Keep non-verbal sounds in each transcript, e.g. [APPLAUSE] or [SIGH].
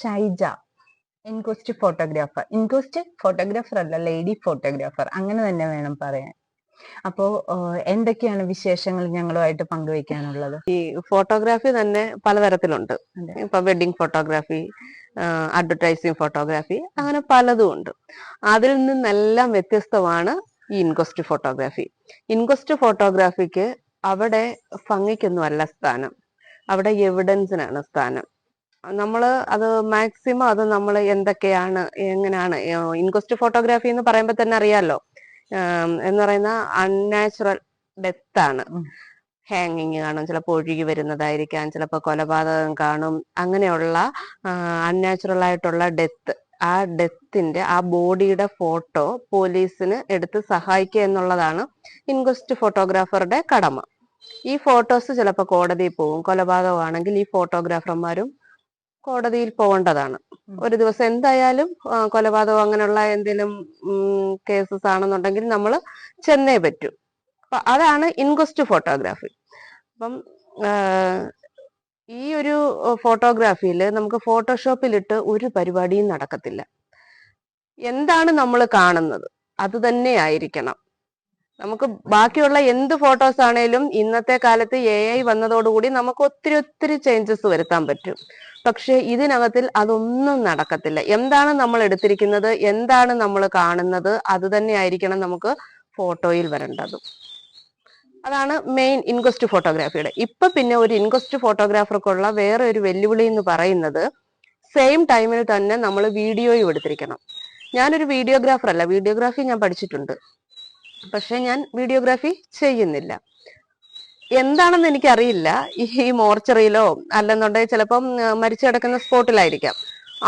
ഷൈജ ഇൻകോസ്റ്റ് ഫോട്ടോഗ്രാഫർ. ഇൻകോസ്റ്റ് ഫോട്ടോഗ്രാഫർ അല്ല ലേഡി ഫോട്ടോഗ്രാഫർ. അങ്ങനെ തന്നെ വേണം പറയാൻ. അപ്പോ എന്തൊക്കെയാണ് വിശേഷങ്ങൾ ഞങ്ങളുമായിട്ട് പങ്കുവെക്കാനുള്ളത്? ഈ ഫോട്ടോഗ്രാഫി തന്നെ പലതരത്തിലുണ്ട്. ഇപ്പൊ വെഡിങ് ഫോട്ടോഗ്രാഫി അഡ്വർടൈസിങ് ഫോട്ടോഗ്രാഫി അങ്ങനെ പലതും ഉണ്ട്. അതിൽ നിന്നെല്ലാം വ്യത്യസ്തമാണ് ഈ ഇൻകോസ്റ്റ് ഫോട്ടോഗ്രാഫി. ഇൻകോസ്റ്റ് ഫോട്ടോഗ്രാഫിക്ക് അവിടെ ഭംഗിക്കൊന്നും അല്ല സ്ഥാനം. അവിടെ എവിഡൻസിനാണ് സ്ഥാനം. നമ്മൾ അത് മാക്സിമം അത് നമ്മൾ എന്തൊക്കെയാണ് എങ്ങനെയാണ് ഇൻക്വസ്റ്റ് ഫോട്ടോഗ്രാഫി എന്ന് പറയുമ്പോൾ തന്നെ അറിയാലോ. എന്ന് പറയുന്ന അൺനാച്ചുറൽ ഡെത്ത് ആണ്. ഹാങ്ങിങ് കാണും ചിലപ്പോൾ ഒഴുകി വരുന്നതായിരിക്കാം ചിലപ്പോൾ കൊലപാതകം കാണും. അങ്ങനെയുള്ള അൺനാച്ചുറൽ ആയിട്ടുള്ള ഡെത്ത് ആ ഡെത്തിന്റെ ആ ബോഡിയുടെ ഫോട്ടോ പോലീസിന് എടുത്ത് സഹായിക്കുക എന്നുള്ളതാണ് ഇൻക്വസ്റ്റ് ഫോട്ടോഗ്രാഫറുടെ കടമ. ഈ ഫോട്ടോസ് ചിലപ്പോൾ കോടതിയിൽ പോകും കൊലപാതകമാണെങ്കിൽ ഈ ഫോട്ടോഗ്രാഫർമാരും കോടതിയിൽ പോകേണ്ടതാണ്. ഒരു ദിവസം എന്തായാലും കൊലപാതകം അങ്ങനെയുള്ള എന്തെങ്കിലും കേസസ് ആണെന്നുണ്ടെങ്കിൽ നമ്മൾ ചെന്നേ പറ്റൂ. അപ്പൊ അതാണ് ഇൻക്വസ്റ്റ് ഫോട്ടോഗ്രാഫി അപ്പം ഈ ഒരു ഫോട്ടോഗ്രാഫിയിൽ നമുക്ക് ഫോട്ടോഷോപ്പിലിട്ട് ഒരു പരിപാടിയും നടക്കത്തില്ല. എന്താണ് നമ്മൾ കാണുന്നത്? അത് തന്നെ ആയിരിക്കണം. നമുക്ക് ബാക്കിയുള്ള എന്ത് ഫോട്ടോസ് ആണേലും ഇന്നത്തെ കാലത്ത് എ ഐ വന്നതോടുകൂടി നമുക്ക് ഒത്തിരി ഒത്തിരി ചേഞ്ചസ് വരുത്താൻ പറ്റും. പക്ഷെ ഇതിനകത്തിൽ അതൊന്നും നടക്കത്തില്ല. എന്താണ് നമ്മൾ എടുത്തിരിക്കുന്നത്? എന്താണ് നമ്മൾ കാണുന്നത്? അത് തന്നെ ആയിരിക്കണം നമുക്ക് ഫോട്ടോയിൽ വരേണ്ടത്. അതാണ് മെയിൻ ഇൻക്വസ്റ്റ് ഫോട്ടോഗ്രാഫിയുടെ ഇപ്പൊ പിന്നെ ഒരു ഇൻക്വസ്റ്റ് ഫോട്ടോഗ്രാഫർക്കുള്ള വേറെ ഒരു വെല്ലുവിളി എന്ന് പറയുന്നത് സെയിം ടൈമിൽ തന്നെ നമ്മൾ വീഡിയോയും എടുത്തിരിക്കണം. ഞാനൊരു വീഡിയോഗ്രാഫർ അല്ല. വീഡിയോഗ്രാഫി ഞാൻ പഠിച്ചിട്ടുണ്ട്. പക്ഷെ ഞാൻ വീഡിയോഗ്രാഫി ചെയ്യുന്നില്ല. എന്താണെന്ന് എനിക്കറിയില്ല. ഈ മോർച്ചറിയിലോ അല്ലെന്നുണ്ടെങ്കിൽ ചിലപ്പം മരിച്ചു കിടക്കുന്ന സ്പോട്ടിലായിരിക്കാം.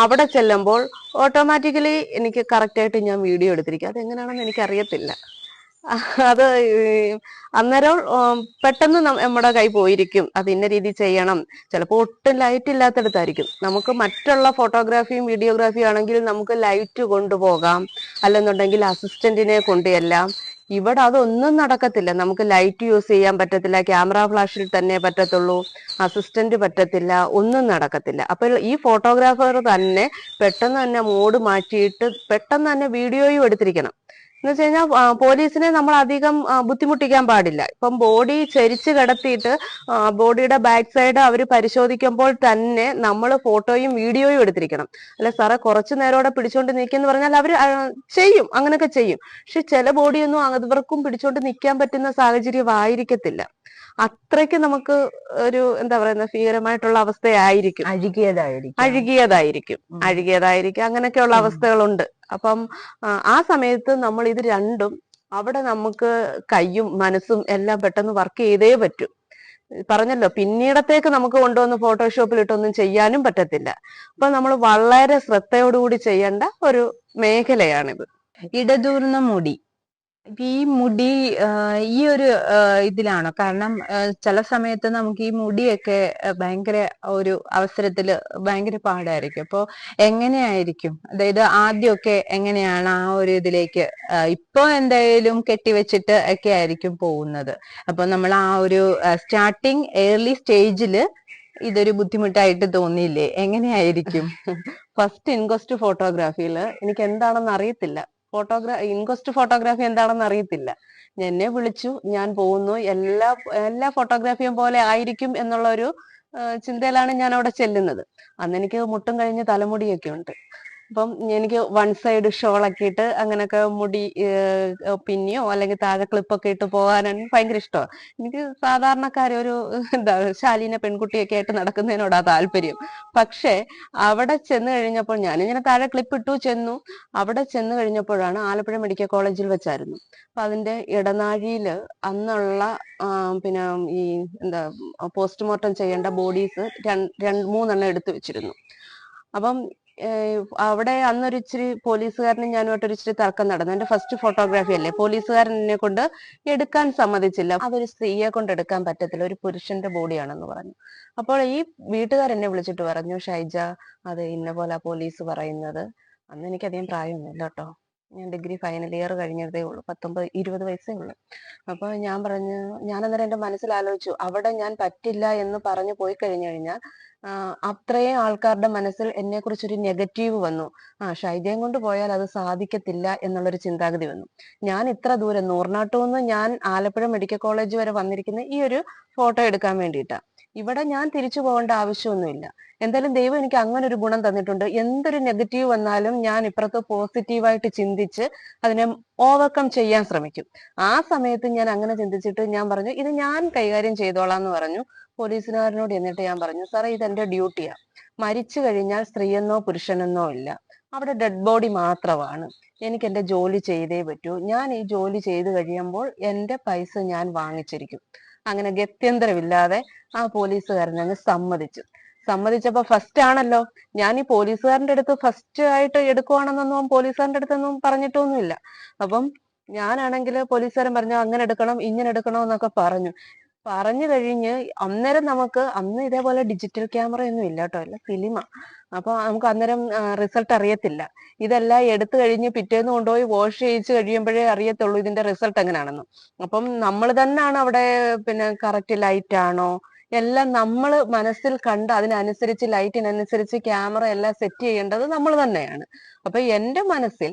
അവിടെ ചെല്ലുമ്പോൾ ഓട്ടോമാറ്റിക്കലി എനിക്ക് കറക്റ്റായിട്ട് ഞാൻ വീഡിയോ എടുത്തിരിക്കും. അതെങ്ങനെയാണെന്ന് എനിക്കറിയത്തില്ല. എനിക്ക് അത് അന്നേരം പെട്ടെന്ന് നമ്മുടെ കൈ പോയിരിക്കും. അത് ഇന്ന രീതി ചെയ്യണം. ചിലപ്പോൾ ഒട്ടും ലൈറ്റ് ഇല്ലാത്തടത്തായിരിക്കും. നമുക്ക് മറ്റുള്ള ഫോട്ടോഗ്രാഫിയും വീഡിയോഗ്രാഫിയും ആണെങ്കിൽ നമുക്ക് ലൈറ്റ് കൊണ്ടുപോകാം. അല്ലെന്നുണ്ടെങ്കിൽ അസിസ്റ്റന്റിനെ കൊണ്ടുചെല്ലാം ഇവിടെ അതൊന്നും നടക്കത്തില്ല. നമുക്ക് ലൈറ്റ് യൂസ് ചെയ്യാൻ പറ്റത്തില്ല. ക്യാമറ ഫ്ലാഷിൽ തന്നെ പറ്റത്തുള്ളൂ. അസിസ്റ്റന്റ് പറ്റത്തില്ല. ഒന്നും നടക്കത്തില്ല. അപ്പോൾ ഈ ഫോട്ടോഗ്രാഫർ തന്നെ പെട്ടെന്ന് തന്നെ മോഡ് മാറ്റിയിട്ട് പെട്ടെന്ന് തന്നെ വീഡിയോയും എടുത്തിരിക്കണം. എന്ന് വെച്ച് കഴിഞ്ഞാൽ പോലീസിനെ നമ്മൾ അധികം ബുദ്ധിമുട്ടിക്കാൻ പാടില്ല. ഇപ്പം ബോഡി ചരിച്ച് കിടത്തിയിട്ട് ബോഡിയുടെ ബാക്ക് സൈഡ് അവർ പരിശോധിക്കുമ്പോൾ തന്നെ നമ്മൾ ഫോട്ടോയും വീഡിയോയും എടുത്തിരിക്കണം. അല്ലെ സാറേ കുറച്ചു നേരോടെ പിടിച്ചോണ്ട് നിൽക്കെന്ന് പറഞ്ഞാൽ അവർ ചെയ്യും. അങ്ങനെയൊക്കെ ചെയ്യും. പക്ഷെ ചില ബോഡിയൊന്നും അവർക്കും പിടിച്ചോണ്ട് നിൽക്കാൻ പറ്റുന്ന സാഹചര്യം ആയിരിക്കത്തില്ല അത്രയ്ക്ക് നമുക്ക് ഒരു എന്താ പറയുന്ന ഭീകരമായിട്ടുള്ള അവസ്ഥയായിരിക്കും. അഴുകിയതായിരിക്കും. അഴുകിയതായിരിക്കും. അഴുകിയതായിരിക്കും. അങ്ങനെയൊക്കെയുള്ള അവസ്ഥകളുണ്ട്. അപ്പം ആ, സമയത്ത് നമ്മൾ ഇത് രണ്ടും അവിടെ നമുക്ക് കയ്യും മനസ്സും എല്ലാം പെട്ടെന്ന് വർക്ക് ചെയ്തേ പറ്റൂ. പറഞ്ഞല്ലോ പിന്നീടത്തേക്ക് നമുക്ക് കൊണ്ടുവന്ന് ഫോട്ടോഷോപ്പിൽ ഇട്ടൊന്നും ചെയ്യാനും പറ്റത്തില്ല. അപ്പൊ നമ്മൾ വളരെ ശ്രദ്ധയോടുകൂടി ചെയ്യേണ്ട ഒരു മേഖലയാണിത്. ഇടതൂർന്ന മുടി. ഈ മുടി ഈ ഒരു ഇതിലാണോ? കാരണം ചില സമയത്ത് നമുക്ക് ഈ മുടിയൊക്കെ ഭയങ്കര ഒരു അവസരത്തിൽ ഭയങ്കര പാടായിരിക്കും. അപ്പോൾ എങ്ങനെയായിരിക്കും? അതായത് ആദ്യമൊക്കെ എങ്ങനെയാണ് ആ ഒരു ഇതിലേക്ക് ഇപ്പൊ എന്തായാലും കെട്ടിവെച്ചിട്ട് ഒക്കെ ആയിരിക്കും പോകുന്നത്. അപ്പൊ നമ്മൾ ആ ഒരു സ്റ്റാർട്ടിങ് ഏർലി സ്റ്റേജിൽ ഇതൊരു ബുദ്ധിമുട്ടായിട്ട് തോന്നിയില്ലേ? എങ്ങനെയായിരിക്കും? [LAUGHS] ഫസ്റ്റ് ഇൻക്വസ്റ്റ് ഫോട്ടോഗ്രാഫിയിൽ എനിക്ക് എന്താണെന്ന് അറിയത്തില്ല ഫോട്ടോഗ്രാ ഇൻക്വസ്റ്റ് ഫോട്ടോഗ്രാഫി എന്താണെന്ന് അറിയത്തില്ല. എന്നെ വിളിച്ചു ഞാൻ പോകുന്നു എല്ലാ എല്ലാ ഫോട്ടോഗ്രാഫിയും പോലെ ആയിരിക്കും എന്നുള്ള ഒരു ചിന്തയിലാണ് ഞാൻ അവിടെ ചെല്ലുന്നത്. അന്ന് എനിക്ക് മുട്ടും കഴിഞ്ഞ് തലമുടിയൊക്കെ ഉണ്ട്. അപ്പം എനിക്ക് വൺ സൈഡ് ഷോൾ ഒക്കെ ഇട്ട് അങ്ങനെയൊക്കെ മുടി പിന്നെയോ അല്ലെങ്കിൽ താഴെ ക്ലിപ്പൊക്കെ ഇട്ട് പോകാനാണ് ഭയങ്കര ഇഷ്ടമാണ് എനിക്ക് സാധാരണക്കാരെ ഒരു എന്താ ശാലീന പെൺകുട്ടിയൊക്കെ ആയിട്ട് നടക്കുന്നതിനോടാ താല്പര്യം. പക്ഷേ അവിടെ ചെന്ന് കഴിഞ്ഞപ്പോൾ ഞാനിങ്ങനെ താഴെ ക്ലിപ്പ് ഇട്ടു ചെന്നു. അവിടെ ചെന്ന് കഴിഞ്ഞപ്പോഴാണ് ആലപ്പുഴ മെഡിക്കൽ കോളേജിൽ വെച്ചായിരുന്നു. അപ്പൊ അതിന്റെ ഇടനാഴിയിൽ അന്നുള്ള പിന്നെ ഈ എന്താ പോസ്റ്റ്മോർട്ടം ചെയ്യേണ്ട ബോഡീസ് രണ്ട് മൂന്നെണ്ണം എടുത്തു വെച്ചിരുന്നു. അപ്പം അവിടെ അന്നൊരു ഇച്ചിരി പോലീസുകാരനും ഞാനുമായിട്ട് ഒരു ഇച്ചിരി തർക്കം നടന്നു. എന്റെ ഫസ്റ്റ് ഫോട്ടോഗ്രാഫി അല്ലേ? പോലീസുകാരൻ എന്നെ കൊണ്ട് എടുക്കാൻ സമ്മതിച്ചില്ല. അതൊരു സ്ത്രീയെ കൊണ്ട് എടുക്കാൻ പറ്റത്തില്ല. ഒരു പുരുഷന്റെ ബോഡിയാണെന്ന് പറഞ്ഞു. അപ്പോൾ ഈ വീട്ടുകാർ എന്നെ വിളിച്ചിട്ട് പറഞ്ഞു ഷൈജ അത് ഇന്ന പോലെ പോലീസ് പറയുന്നത്. അന്ന് എനിക്കധികം പ്രായമൊന്നുമില്ല കേട്ടോ ഞാൻ ഡിഗ്രി ഫൈനൽ ഇയർ കഴിഞ്ഞതേ ഉള്ളൂ. പത്തൊമ്പത് ഇരുപത് വയസ്സേ ഉള്ളൂ. അപ്പോൾ ഞാൻ പറഞ്ഞു ഞാൻ അന്നേരം എന്റെ മനസ്സിൽ ആലോചിച്ചു അവിടെ ഞാൻ പറ്റില്ല എന്ന് പറഞ്ഞു പോയി കഴിഞ്ഞു കഴിഞ്ഞാൽ അത്രയും ആൾക്കാരുടെ മനസ്സിൽ എന്നെ കുറിച്ചൊരു നെഗറ്റീവ് വന്നു. ആ ഷൈദ്യം കൊണ്ട് പോയാൽ അത് സാധിക്കത്തില്ല എന്നുള്ളൊരു ചിന്താഗതി വന്നു. ഞാൻ ഇത്ര ദൂരം നൂറിനാട്ടു നിന്ന് ഞാൻ ആലപ്പുഴ മെഡിക്കൽ കോളേജ് വരെ വന്നിരിക്കുന്ന ഈ ഒരു ഫോട്ടോ എടുക്കാൻ വേണ്ടിയിട്ടാ. ഇവിടെ ഞാൻ തിരിച്ചു പോകേണ്ട ആവശ്യമൊന്നുമില്ല. എന്തായാലും ദൈവം എനിക്ക് അങ്ങനെ ഒരു ഗുണം തന്നിട്ടുണ്ട്. എന്തൊരു നെഗറ്റീവ് വന്നാലും ഞാൻ ഇപ്പുറത്ത് പോസിറ്റീവായിട്ട് ചിന്തിച്ച് അതിനെ ഓവർകം ചെയ്യാൻ ശ്രമിക്കും. ആ സമയത്ത് ഞാൻ അങ്ങനെ ചിന്തിച്ചിട്ട് ഞാൻ പറഞ്ഞു ഇത് ഞാൻ കൈകാര്യം ചെയ്തോളാം എന്ന് പറഞ്ഞു. പോലീസുകാരനോട് എന്നിട്ട് ഞാൻ പറഞ്ഞു സാറേ ഇത് എന്റെ ഡ്യൂട്ടിയാ. മരിച്ചു കഴിഞ്ഞാൽ സ്ത്രീയെന്നോ പുരുഷനെന്നോ ഇല്ല. അവിടെ ഡെഡ് ബോഡി മാത്രമാണ്. എനിക്ക് എന്റെ ജോലി ചെയ്തേ പറ്റൂ. ഞാൻ ഈ ജോലി ചെയ്തു കഴിയുമ്പോൾ എന്റെ പൈസ ഞാൻ വാങ്ങിച്ചിരിക്കും. അങ്ങനെ ഗത്യന്തരമില്ലാതെ ആ പോലീസുകാരൻ അങ്ങ് സമ്മതിച്ചു. സമ്മതിച്ചപ്പോ ഫസ്റ്റ് ആണല്ലോ. ഞാൻ ഈ പോലീസുകാരന്റെ അടുത്ത് ഫസ്റ്റ് ആയിട്ട് എടുക്കുവാണെന്നൊന്നും പോലീസുകാരന്റെ അടുത്തൊന്നും പറഞ്ഞിട്ടൊന്നുമില്ല. അപ്പം ഞാനാണെങ്കിൽ പോലീസുകാരൻ പറഞ്ഞു അങ്ങനെ എടുക്കണം ഇങ്ങനെ എടുക്കണം എന്നൊക്കെ പറഞ്ഞു. പറഞ്ഞു കഴിഞ്ഞ് അന്നേരം നമുക്ക് അന്ന് ഇതേപോലെ ഡിജിറ്റൽ ക്യാമറ ഒന്നും ഇല്ല കേട്ടോ അല്ല ഫിലിമാ അപ്പൊ നമുക്ക് അന്നേരം റിസൾട്ട് അറിയത്തില്ല. ഇതെല്ലാം എടുത്തു കഴിഞ്ഞ് പിറ്റേന്ന് കൊണ്ടുപോയി വാഷ് ചെയ്യിച്ച് കഴിയുമ്പോഴേ അറിയത്തുള്ളൂ ഇതിന്റെ റിസൾട്ട് എങ്ങനെയാണെന്ന് അപ്പം നമ്മൾ തന്നെയാണ് അവിടെ പിന്നെ കറക്റ്റ് ലൈറ്റ് ആണോ? എല്ലാം നമ്മൾ മനസ്സിൽ കണ്ട് അതിനനുസരിച്ച് ലൈറ്റിനനുസരിച്ച് ക്യാമറ എല്ലാം സെറ്റ് ചെയ്യേണ്ടത് നമ്മൾ തന്നെയാണ്. അപ്പൊ എന്റെ മനസ്സിൽ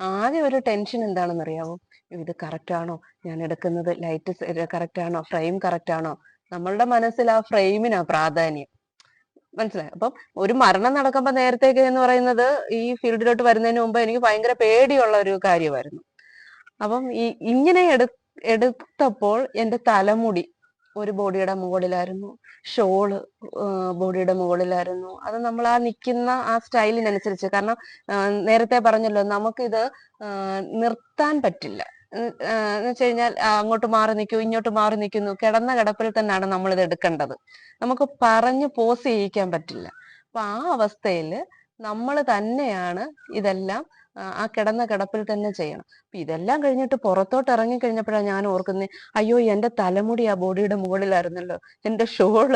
ആദ്യം ഒരു ടെൻഷൻ എന്താണെന്ന് അറിയാവോ ഇത് കറക്റ്റ് ആണോ? ഞാൻ എടുക്കുന്നത് ലൈറ്റ് കറക്റ്റ് ആണോ? ഫ്രെയിം കറക്റ്റ് ആണോ? നമ്മളുടെ മനസ്സിൽ ആ ഫ്രെയിമിനാ പ്രാധാന്യം. മനസ്സിലായി. അപ്പം ഒരു മരണം നടക്കുമ്പോ നേരത്തേക്ക് എന്ന് പറയുന്നത് ഈ ഫീൽഡിലോട്ട് വരുന്നതിന് മുമ്പ് എനിക്ക് ഭയങ്കര പേടിയുള്ള ഒരു കാര്യമായിരുന്നു. അപ്പം ഈ ഇങ്ങനെ എടു എടുത്തപ്പോൾ എന്റെ തലമുടി ഒരു ബോഡിയുടെ മുകളിലായിരുന്നു. ഷോൾ ബോഡിയുടെ മുകളിലായിരുന്നു. അത് നമ്മൾ ആ നിൽക്കുന്ന ആ സ്റ്റൈലിനനുസരിച്ച് കാരണം നേരത്തെ പറഞ്ഞല്ലോ നമുക്കിത് നിർത്താൻ പറ്റില്ല. എന്ന് വെച്ച് കഴിഞ്ഞാൽ അങ്ങോട്ട് മാറി നിൽക്കൂ ഇങ്ങോട്ട് മാറി നിൽക്കുന്നു കിടന്ന കിടപ്പിൽ തന്നെയാണ് നമ്മൾ ഇത് എടുക്കേണ്ടത്. നമുക്ക് പറഞ്ഞ് പോസ് ചെയ്യിക്കാൻ പറ്റില്ല. അപ്പൊ ആ അവസ്ഥയിൽ നമ്മൾ തന്നെയാണ് ഇതെല്ലാം ആ, കിടന്ന കിടപ്പിൽ തന്നെ ചെയ്യണം. അപ്പൊ ഇതെല്ലാം കഴിഞ്ഞിട്ട് പുറത്തോട്ട് ഇറങ്ങി കഴിഞ്ഞപ്പോഴാണ് ഞാൻ ഓർക്കുന്നത് അയ്യോ എന്റെ തലമുടി ആ ബോഡിയുടെ മുകളിലായിരുന്നല്ലോ എന്റെ ഷോൾ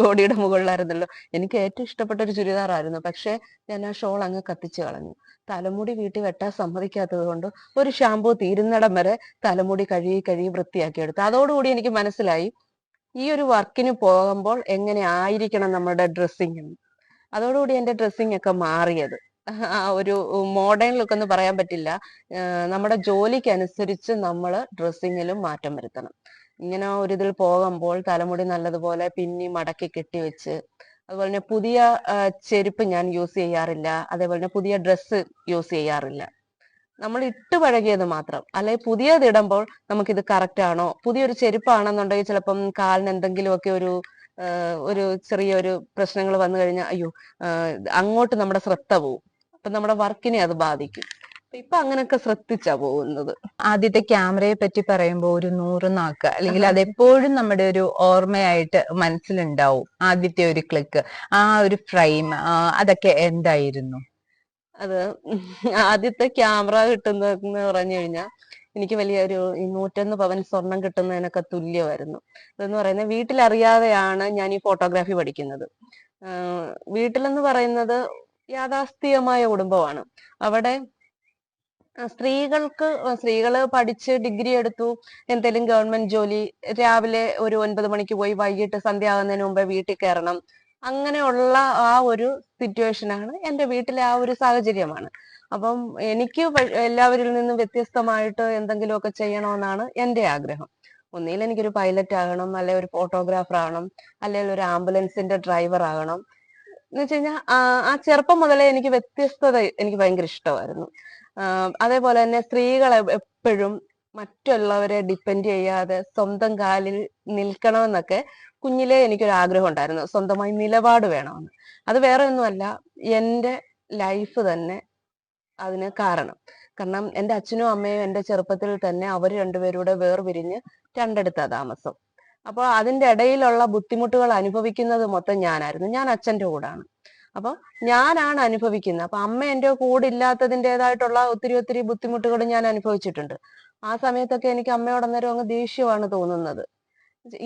ബോഡിയുടെ മുകളിലായിരുന്നല്ലോ. എനിക്ക് ഏറ്റവും ഇഷ്ടപ്പെട്ട ഒരു ചുരിദാറായിരുന്നു. പക്ഷെ ഞാൻ ആ ഷോൾ അങ്ങ് കത്തിച്ചു കളഞ്ഞു. തലമുടി വീട്ടിൽ വെട്ടാൻ സമ്മതിക്കാത്തത് കൊണ്ട് ഒരു ഷാംപൂ തീരുന്നിടം വരെ തലമുടി കഴുകി കഴുകി വൃത്തിയാക്കി എടുത്തു. അതോടുകൂടി എനിക്ക് മനസ്സിലായി ഈ ഒരു വർക്കിന് പോകുമ്പോൾ എങ്ങനെ ആയിരിക്കണം നമ്മുടെ ഡ്രസ്സിങ് എന്ന്. അതോടുകൂടി എന്റെ ഡ്രസ്സിംഗ് ഒക്കെ മാറിയത്. ഒരു മോഡേൺ ലുക്ക് എന്ന് പറയാൻ പറ്റില്ല. നമ്മുടെ ജോലിക്ക് അനുസരിച്ച് നമ്മൾ ഡ്രസ്സിങ്ങിലും മാറ്റം വരുത്തണം. ഇങ്ങനെ ഒരു ഇതിൽ പോകുമ്പോൾ തലമുടി നല്ലതുപോലെ പിന്നി മടക്കി കെട്ടിവെച്ച് അതുപോലെ തന്നെ പുതിയ ചെരുപ്പ് ഞാൻ യൂസ് ചെയ്യാറില്ല. അതേപോലെ തന്നെ പുതിയ ഡ്രസ്സ് യൂസ് ചെയ്യാറില്ല. നമ്മൾ ഇട്ട് പഴകിയത് മാത്രം. അല്ലെ പുതിയത് ഇടുമ്പോൾ നമുക്കിത് കറക്റ്റ് ആണോ? പുതിയൊരു ചെരുപ്പാണെന്നുണ്ടെങ്കിൽ ചിലപ്പം കാലിന് എന്തെങ്കിലുമൊക്കെ ഒരു ഒരു ചെറിയൊരു പ്രശ്നങ്ങൾ വന്നു കഴിഞ്ഞാൽ അയ്യോ അങ്ങോട്ട് നമ്മുടെ ശ്രദ്ധ പോവും. അപ്പൊ നമ്മുടെ വർക്കിനെ അത് ബാധിക്കും. ഇപ്പൊ അങ്ങനെയൊക്കെ ശ്രദ്ധിച്ചാ പോകുന്നത്. ആദ്യത്തെ ക്യാമറയെ പറ്റി പറയുമ്പോൾ ഒരു നൂറ് നാക്ക് അല്ലെങ്കിൽ അത് എപ്പോഴും നമ്മുടെ ഒരു ഓർമ്മയായിട്ട് മനസ്സിലുണ്ടാവും ആദ്യത്തെ ഒരു ക്ലിക്ക്. ആ ഒരു ഫ്രെയിം അതൊക്കെ എന്തായിരുന്നു? അത് ആദ്യത്തെ ക്യാമറ കിട്ടുന്നതെന്ന് പറഞ്ഞു കഴിഞ്ഞാൽ എനിക്ക് വലിയ ഒരു ഈ നൂറ്റൊന്ന് പവൻ സ്വർണം കിട്ടുന്നതിനൊക്കെ തുല്യമായിരുന്നു. അതെന്ന് പറയുന്നത് വീട്ടിലറിയാതെയാണ് ഞാൻ ഈ ഫോട്ടോഗ്രാഫി പഠിക്കുന്നത്. വീട്ടിലെന്ന് പറയുന്നത് യാഥാസ്ഥികമായ കുടുംബമാണ്. അവിടെ സ്ത്രീകൾക്ക് സ്ത്രീകൾ പഠിച്ച് ഡിഗ്രി എടുത്തു എന്തെങ്കിലും ഗവൺമെന്റ് ജോലി രാവിലെ ഒരു ഒൻപത് മണിക്ക് പോയി വൈകിട്ട് സന്ധ്യ ആകുന്നതിന് മുമ്പേ വീട്ടിൽ കയറണം. അങ്ങനെയുള്ള ആ ഒരു സിറ്റുവേഷനാണ് എന്റെ വീട്ടിലെ ആ ഒരു സാഹചര്യമാണ്. അപ്പം എനിക്ക് എല്ലാവരിൽ നിന്നും വ്യത്യസ്തമായിട്ട് എന്തെങ്കിലുമൊക്കെ ചെയ്യണമെന്നാണ് എന്റെ ആഗ്രഹം. ഒന്നിൽ എനിക്കൊരു പൈലറ്റ് ആകണം അല്ലെ ഒരു ഫോട്ടോഗ്രാഫർ ആകണം അല്ലെങ്കിൽ ഒരു ആംബുലൻസിന്റെ ഡ്രൈവർ ആകണം. എന്ന് വെച്ച് കഴിഞ്ഞാൽ ആ ചെറുപ്പം മുതലേ എനിക്ക് വ്യത്യസ്തത എനിക്ക് ഭയങ്കര ഇഷ്ടമായിരുന്നു. അതേപോലെ തന്നെ സ്ത്രീകളെ എപ്പോഴും മറ്റുള്ളവരെ ഡിപ്പെൻഡ് ചെയ്യാതെ സ്വന്തം കാലിൽ നിൽക്കണമെന്നൊക്കെ കുഞ്ഞിലേ എനിക്കൊരു ആഗ്രഹം ഉണ്ടായിരുന്നു സ്വന്തമായി നിലപാട് വേണമെന്ന്. അത് വേറെ ഒന്നുമല്ല എന്റെ ലൈഫ് തന്നെ അതിന് കാരണം. കാരണം എന്റെ അച്ഛനും അമ്മയും എന്റെ ചെറുപ്പത്തിൽ തന്നെ അവർ രണ്ടുപേരൂടെ വേർപിരിഞ്ഞ് രണ്ടെടുത്ത താമസം. അപ്പോൾ അതിന്റെ ഇടയിലുള്ള ബുദ്ധിമുട്ടുകൾ അനുഭവിക്കുന്നത് മൊത്തം ഞാനായിരുന്നു. ഞാൻ അച്ഛന്റെ കൂടാണ്. അപ്പൊ ഞാനാണ് അനുഭവിക്കുന്നത്. അപ്പൊ അമ്മ എന്റെ കൂടെ ഇല്ലാത്തതിന്റെതായിട്ടുള്ള ഒത്തിരി ഒത്തിരി ബുദ്ധിമുട്ടുകൾ ഞാൻ അനുഭവിച്ചിട്ടുണ്ട്. ആ സമയത്തൊക്കെ എനിക്ക് അമ്മയോട് അന്നേരം അങ്ങ് ദേഷ്യമാണ് തോന്നുന്നത്.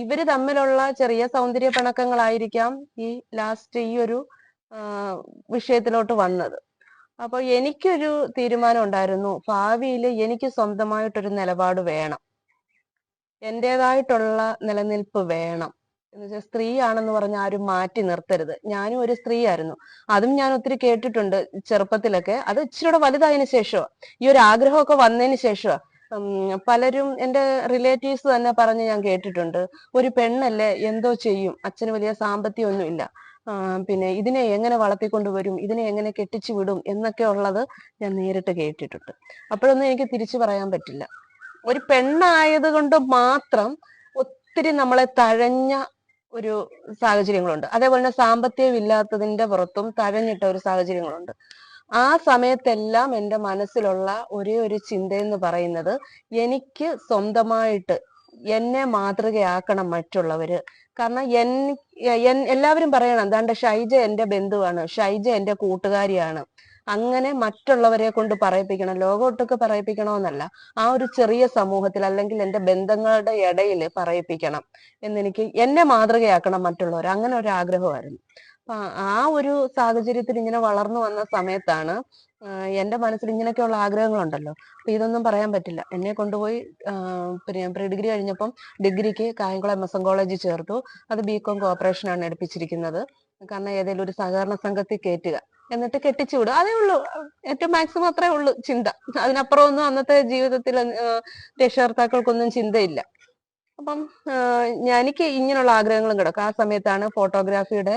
ഇവർ തമ്മിലുള്ള ചെറിയ സൗന്ദര്യ പിണക്കങ്ങളായിരിക്കാം ഈ ലാസ്റ്റ് ഈ ഒരു വിഷയത്തിലോട്ട് വന്നത്. അപ്പോൾ എനിക്കൊരു തീരുമാനം ഉണ്ടായിരുന്നു. ഭാവിയിൽ എനിക്ക് സ്വന്തമായിട്ടൊരു നിലപാട് വേണം. എന്റേതായിട്ടുള്ള നിലനിൽപ്പ് വേണം. എന്ന് വെച്ചാൽ സ്ത്രീയാണെന്ന് പറഞ്ഞ ആരും മാറ്റി നിർത്തരുത്. ഞാനും ഒരു സ്ത്രീയായിരുന്നു. അതും ഞാൻ ഒത്തിരി കേട്ടിട്ടുണ്ട് ചെറുപ്പത്തിലൊക്കെ. അത് ഇച്ചിരി വലുതായതിനു ശേഷമാണ് ഈ ഒരു ആഗ്രഹമൊക്കെ വന്നതിന് ശേഷമാണ് പലരും എന്റെ റിലേറ്റീവ്സ് തന്നെ പറഞ്ഞ് ഞാൻ കേട്ടിട്ടുണ്ട്. ഒരു പെണ്ണല്ലേ എന്തോ ചെയ്യും. അച്ഛന് വലിയ സാമ്പത്തികമൊന്നുമില്ല. പിന്നെ ഇതിനെ എങ്ങനെ വളർത്തിക്കൊണ്ടുവരും? ഇതിനെ എങ്ങനെ കെട്ടിച്ചു വിടും? എന്നൊക്കെ ഉള്ളത് ഞാൻ നേരിട്ട് കേട്ടിട്ടുണ്ട്. അപ്പോഴൊന്നും എനിക്ക് തിരിച്ചു പറയാൻ പറ്റില്ല. ഒരു പെണ്ണായത് കൊണ്ട് മാത്രം ഒത്തിരി നമ്മളെ തഴഞ്ഞ ഒരു സാഹചര്യങ്ങളുണ്ട്. അതേപോലെ തന്നെ സാമ്പത്തികം ഇല്ലാത്തതിന്റെ പുറത്തും തഴഞ്ഞിട്ട ഒരു സാഹചര്യങ്ങളുണ്ട്. ആ സമയത്തെല്ലാം എന്റെ മനസ്സിലുള്ള ഒരേ ഒരു ചിന്തയെന്ന് പറയുന്നത് എനിക്ക് സ്വന്തമായിട്ട് എന്നെ മാതൃകയാക്കണം മറ്റുള്ളവര്. കാരണം എൻ എല്ലാവരും പറയണം എന്താണ്ട് ഷൈജ എന്റെ ബന്ധുവാണ് ഷൈജ എന്റെ കൂട്ടുകാരിയാണ്. അങ്ങനെ മറ്റുള്ളവരെ കൊണ്ട് പറയിപ്പിക്കണം ലോകമൊട്ടൊക്കെ പറയിപ്പിക്കണമെന്നല്ല ആ ഒരു ചെറിയ സമൂഹത്തിൽ അല്ലെങ്കിൽ എന്റെ ബന്ധങ്ങളുടെ ഇടയിൽ പറയിപ്പിക്കണം. എന്നെനിക്ക് എന്നെ മാതൃകയാക്കണം മറ്റുള്ളവർ അങ്ങനെ ഒരു ആഗ്രഹമായിരുന്നു അപ്പൊ ആ ഒരു സാഹചര്യത്തിൽ ഇങ്ങനെ വളർന്നു വന്ന സമയത്താണ് എന്റെ മനസ്സിൽ ഇങ്ങനെയൊക്കെയുള്ള ആഗ്രഹങ്ങളുണ്ടല്ലോ. അപ്പൊ ഇതൊന്നും പറയാൻ പറ്റില്ല. എന്നെ കൊണ്ടുപോയി പിന്നെ പ്രീ ഡിഗ്രി കഴിഞ്ഞപ്പം ഡിഗ്രിക്ക് കായംകുളം എം എസ് എം കോളേജിൽ ചേർത്തു. അത് ബി കോം കോപ്പറേഷൻ ആണ് എടുപ്പിച്ചിരിക്കുന്നത്. കാരണം ഏതെങ്കിലും ഒരു സഹകരണ സംഘത്തിൽ കയറ്റുക. എന്നിട്ട് കെട്ടിച്ചു വിടും. അതേ ഉള്ളൂ. ഏറ്റവും മാക്സിമം അത്രേ ഉള്ളൂ ചിന്ത. അതിനപ്പുറം ഒന്നും അന്നത്തെ ജീവിതത്തിൽ രക്ഷകർത്താക്കൾക്കൊന്നും ചിന്തയില്ല. അപ്പം എനിക്ക് ഇങ്ങനെയുള്ള ആഗ്രഹങ്ങളും കിടക്കും ആ സമയത്താണ് ഫോട്ടോഗ്രാഫിയുടെ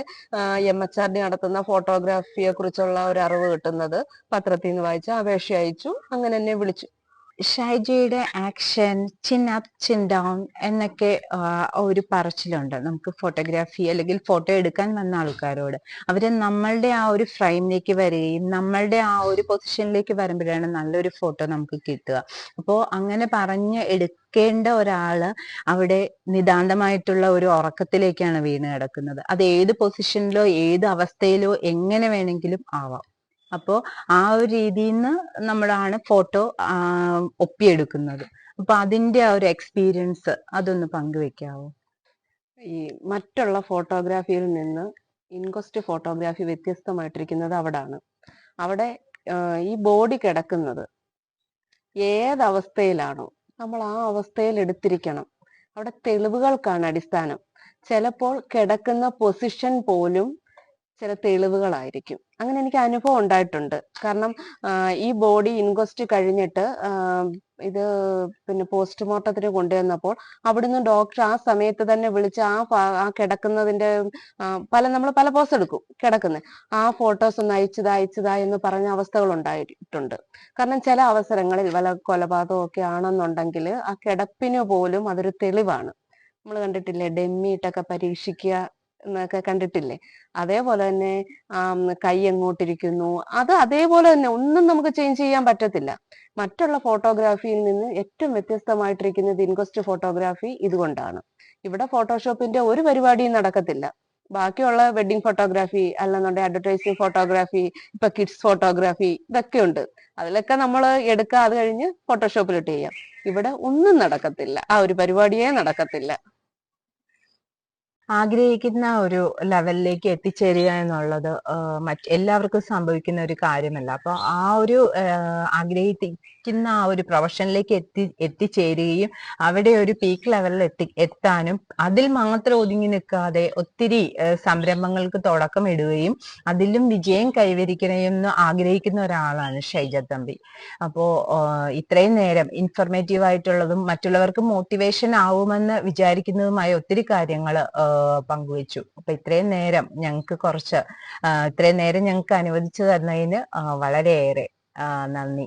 എം എച്ച് ആർ ഡി നടത്തുന്ന ഫോട്ടോഗ്രാഫിയെ കുറിച്ചുള്ള ഒരു അറിവ് കിട്ടുന്നത്. പത്രത്തിൽ നിന്ന് വായിച്ചു അപേക്ഷ അയച്ചു. അങ്ങനെ എന്നെ വിളിച്ചു. ഷൈജയുടെ action chin up chin down എന്നൊക്കെ ഒരു പറച്ചിലുണ്ട്. നമുക്ക് ഫോട്ടോഗ്രാഫി അല്ലെങ്കിൽ ഫോട്ടോ എടുക്കാൻ വന്ന ആൾക്കാരോട്. അവർ നമ്മളുടെ ആ ഒരു ഫ്രെയിമിലേക്ക് വരികയും നമ്മളുടെ ആ ഒരു പൊസിഷനിലേക്ക് വരുമ്പോഴാണ് നല്ലൊരു ഫോട്ടോ നമുക്ക് കിട്ടുക. അപ്പോൾ അങ്ങനെ പറഞ്ഞ് എടുക്കേണ്ട ഒരാൾ അവിടെ നിതാന്തമായിട്ടുള്ള ഒരു ഉറക്കത്തിലേക്കാണ് വീണ് കിടക്കുന്നത്. അത് ഏത് പൊസിഷനിലോ ഏത് അവസ്ഥയിലോ എങ്ങനെ വേണമെങ്കിലും ആവാം. അപ്പോ ആ ഒരു രീതിയിൽ നിന്ന് നമ്മളാണ് ഫോട്ടോ ഒപ്പിയെടുക്കുന്നത്. അപ്പൊ അതിന്റെ ആ ഒരു എക്സ്പീരിയൻസ് അതൊന്ന് പങ്കുവെക്കാവോ? ഈ മറ്റുള്ള ഫോട്ടോഗ്രാഫിയിൽ നിന്ന് ഇൻകോസ്റ്റ് ഫോട്ടോഗ്രാഫി വ്യത്യസ്തമായിട്ടിരിക്കുന്നത് അവിടാണ്. അവിടെ ഈ ബോഡി കിടക്കുന്നത് ഏതവസ്ഥയിലാണോ നമ്മൾ ആ അവസ്ഥയിൽ എടുത്തിരിക്കണം. അവിടെ തെളിവുകൾക്കാണ് അടിസ്ഥാനം. ചിലപ്പോൾ കിടക്കുന്ന പൊസിഷൻ പോലും ചില തെളിവുകളായിരിക്കും. അങ്ങനെ എനിക്ക് അനുഭവം ഉണ്ടായിട്ടുണ്ട്. കാരണം ഈ ബോഡി ഇൻക്വസ്റ്റ് കഴിഞ്ഞിട്ട് ഇത് പിന്നെ പോസ്റ്റ്മോർട്ടത്തിന് കൊണ്ടുവന്നപ്പോൾ അവിടുന്ന് ഡോക്ടർ ആ സമയത്ത് തന്നെ വിളിച്ച് ആ ആ കിടക്കുന്നതിന്റെ പല നമ്മൾ പല പോസ് എടുക്കും കിടക്കുന്നത് ആ ഫോട്ടോസ് ഒന്ന് അയച്ചതാ അയച്ചതാ എന്ന് പറഞ്ഞ അവസ്ഥകൾ ഉണ്ടായിട്ടുണ്ട്. കാരണം ചില അവസരങ്ങളിൽ വല കൊലപാതകം ഒക്കെ ആണെന്നുണ്ടെങ്കിൽ ആ കിടപ്പിന് പോലും അതൊരു തെളിവാണ്. നമ്മൾ കണ്ടിട്ടില്ലേ ഡെമ്മിയിട്ടൊക്കെ പരീക്ഷിക്കുക എന്നൊക്കെ കണ്ടിട്ടില്ലേ? അതേപോലെ തന്നെ കൈ എങ്ങോട്ടിരിക്കുന്നു? അത് അതേപോലെ തന്നെ ഒന്നും നമുക്ക് ചേഞ്ച് ചെയ്യാൻ പറ്റത്തില്ല. മറ്റുള്ള ഫോട്ടോഗ്രാഫിയിൽ നിന്ന് ഏറ്റവും വ്യത്യസ്തമായിട്ടിരിക്കുന്നത് ഇൻക്വസ്റ്റ് ഫോട്ടോഗ്രാഫി ഇതുകൊണ്ടാണ്. ഇവിടെ ഫോട്ടോഷോപ്പിന്റെ ഒരു പരിപാടിയും നടക്കത്തില്ല. ബാക്കിയുള്ള വെഡിങ് ഫോട്ടോഗ്രാഫി അല്ലെന്നുണ്ടെങ്കിൽ അഡ്വർടൈസിങ് ഫോട്ടോഗ്രാഫി ഇപ്പൊ കിഡ്സ് ഫോട്ടോഗ്രാഫി ഇതൊക്കെ ഉണ്ട് അതിലൊക്കെ നമ്മൾ എടുക്കുക അത് കഴിഞ്ഞ് ഫോട്ടോഷോപ്പിലിട്ട് ചെയ്യാം. ഇവിടെ ഒന്നും നടക്കത്തില്ല. ആ ഒരു പരിപാടിയേ നടക്കത്തില്ല. ആഗ്രഹിക്കുന്ന ഒരു ലെവലിലേക്ക് എത്തിച്ചേരുക എന്നുള്ളത് മറ്റ് എല്ലാവർക്കും സംഭവിക്കുന്ന ഒരു കാര്യമല്ല. അപ്പൊ ആ ഒരു ആഹ് ആഗ്രഹിക്കുന്ന ആ ഒരു പ്രൊഫഷനിലേക്ക് എത്തി എത്തിച്ചേരുകയും അവിടെ ഒരു പീക്ക് ലെവലിൽ എത്തി എത്താനും അതിൽ മാത്രം ഒതുങ്ങി നിൽക്കാതെ ഒത്തിരി സംരംഭങ്ങൾക്ക് തുടക്കം ഇടുകയും അതിലും വിജയം കൈവരിക്കണമെന്ന് ആഗ്രഹിക്കുന്ന ഒരാളാണ് ഷൈജ തമ്പി. അപ്പോ ഇത്രയും നേരം ഇൻഫർമേറ്റീവ് ആയിട്ടുള്ളതും മറ്റുള്ളവർക്ക് മോട്ടിവേഷൻ ആവുമെന്ന് വിചാരിക്കുന്നതുമായ ഒത്തിരി കാര്യങ്ങൾ പങ്കുവച്ചു. അപ്പൊ ഇത്രയും നേരം ഞങ്ങൾക്ക് കുറച്ച് ഇത്രയും നേരം ഞങ്ങൾക്ക് അനുവദിച്ചു തന്നതിന് വളരെയേറെ നന്ദി.